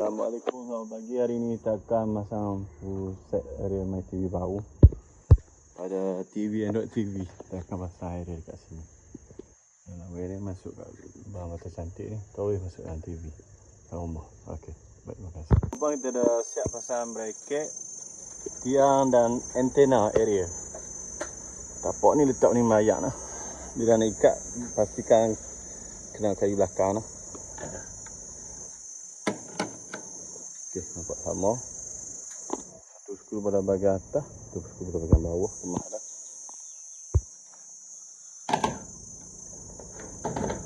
Assalamualaikum selamat pagi. Hari ni kita akan masang set area my TV baru. Pada TV Android TV kita akan pasang area dekat sini. Dalam area masuk kat bahan mata cantik ni kau boleh masuk dalam TV dalam rumah. Ok baik terima kasih. Abang kita dah siap pasang bracket tiang dan antena area tapak ni letak ni mayak lah bila nak ikat pastikan kena kayu belakang lah Okey, nampak sama. Satu skru pada bahagian atas, satu skru pada bahagian bawah, kemas dah.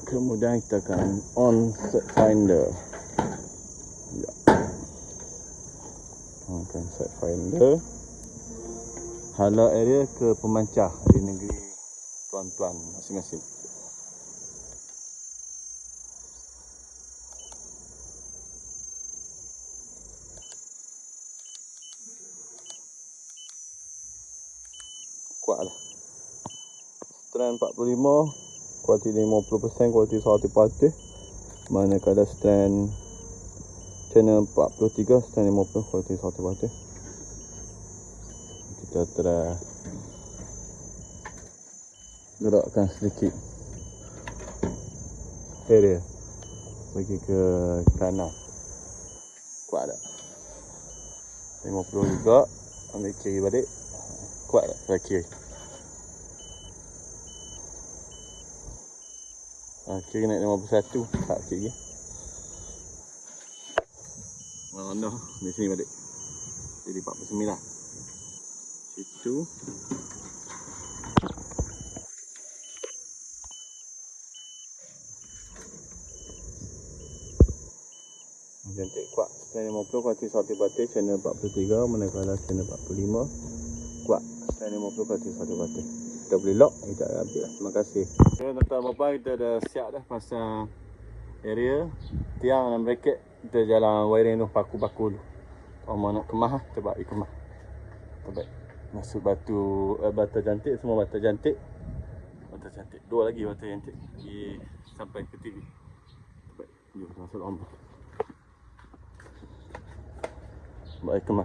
Kemudian kita akan on set finder. Ya. Akan set finder. Hala area ke pemancah di negeri tuan-tuan masing-masing. Kuat lah. Strand 45 kualiti 50% kualiti 100% manakala strand channel 43 strand 50 kualiti 100% kita try gerakkan sedikit area bagi ke kanan. Kuat tak? 50 juga ambil kiri balik kuat. Tak kiri ha, kiri naik 51 tak kiri mana di sini balik. Jadi 49 situ. Cantik kuat. Stand 50 kualiti 1 batin Channel 43 Manakala channel 45 Kuat Stand 50 kualiti 1 batin Kita boleh lock Kita ambil lah. Terima kasih. Okay tuan-tuan bapa Kita dah siap dah Pasang Area. Tiang dan bracket Kita jalan wiring tu Paku-paku tu. Kalau mau nak kemas lah Kita buat kemas Terbaik. Masuk batu eh, Bata cantik Semua bata cantik. Bata cantik. Dua lagi bata cantik. Pergi Sampai ke TV Terbaik. Jom masuk dalam Baik, kemas,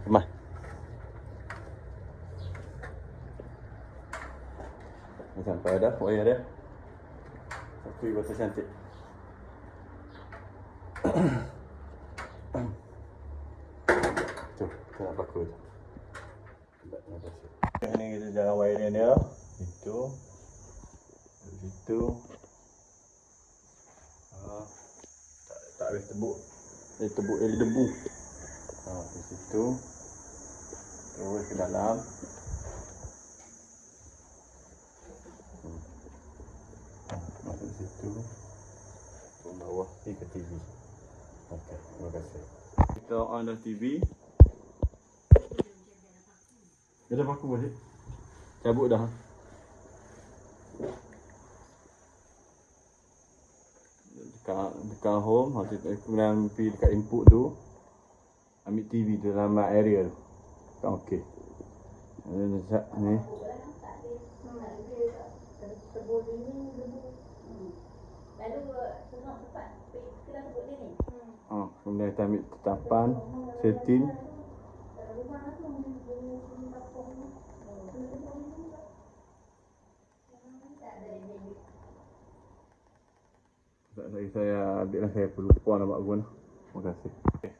Dah sampai dah, wayar dia. Satu batu cantik. Tu, kita nak paku tu. Baik, terima kasih. Okay, ni kita jalan wayar dia. Itu. Itu. Ah, tak, tak habis tebuk. Eh, tebuk eh, debu. Ha, di situ. Terus ke dalam. Hmm. Ha, masuk situ. Turun bawah pergi ke TV. Okey, terima kasih. Kita on the TV. Dia dah paku balik. Cabut dah. Dekat, dekat home, kemudian pergi dekat input tu ambil TV tu dalam area tu. Kan okey. Ni ni. Ha, kemudian kita ambil tetapan, setting. Saya saya ambil lah saya perlu puan buat guna. Terima kasih. Okay.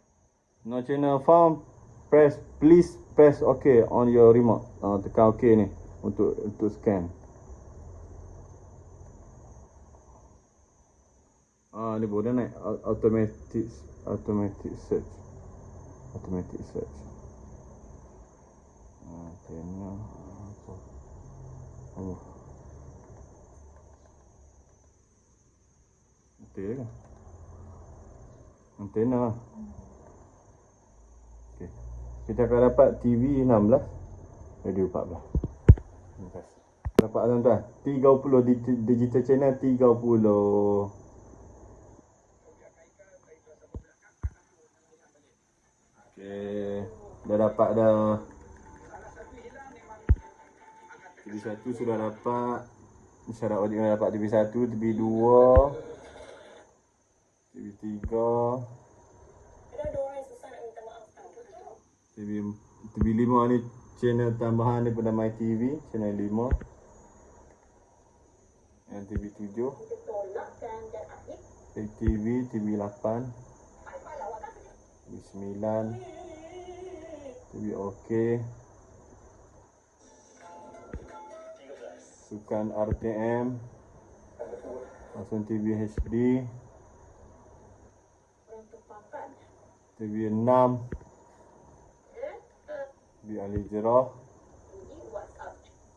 No channel found. Press please press OK on your remote. Uh, tekan OK ni untuk untuk scan. Ni boleh naik automatic automatic search. Automatic search. Ah kena apa? Oh. Betul ke? Antena lah. Okay. Kita akan dapat TV 16 Radio 14 Terima kasih Dapat tuan-tuan 30 dig- digital channel 30 Okay Dah dapat dah TV1 sudah dapat Syarat wajib dah dapat TV1 TV2 TV3 Ada dua orang TV TV 5 ni channel tambahan daripada My TV, channel 5. Yang TV 7. TV TV 8. TV 9. TV OK. Sukan RTM. Langsung TV HD. TV 6. TV Ali Jerah.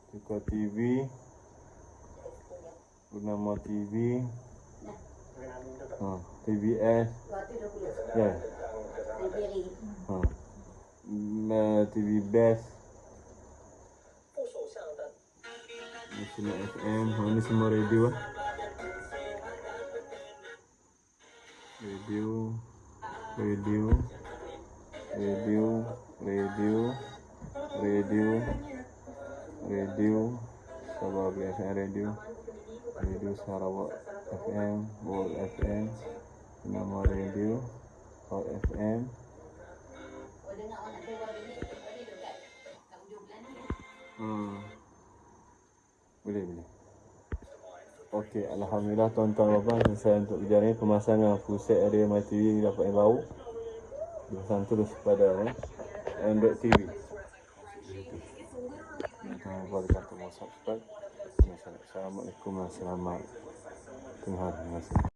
Suka TV. Purnama TV. Ha, TVS. Ya. Yeah. Ha. Eh, TV Best. National FM. Ha, ni semua radio lah. Radio. Radio. Radio. Radio. Radio. Radio. Sabah BFM Radio. Radio Sarawak FM. World FM. Nama radio. Hot FM. Hmm. Boleh, boleh. Okey, Alhamdulillah tuan-tuan dan puan selesai untuk ujian ni pemasangan full set area My TV dapat yang baru. Pasang terus pada eh, Android TV. Lupa tekan tombol subscribe. Assalamualaikum warahmatullahi wabarakatuh. Terima kasih.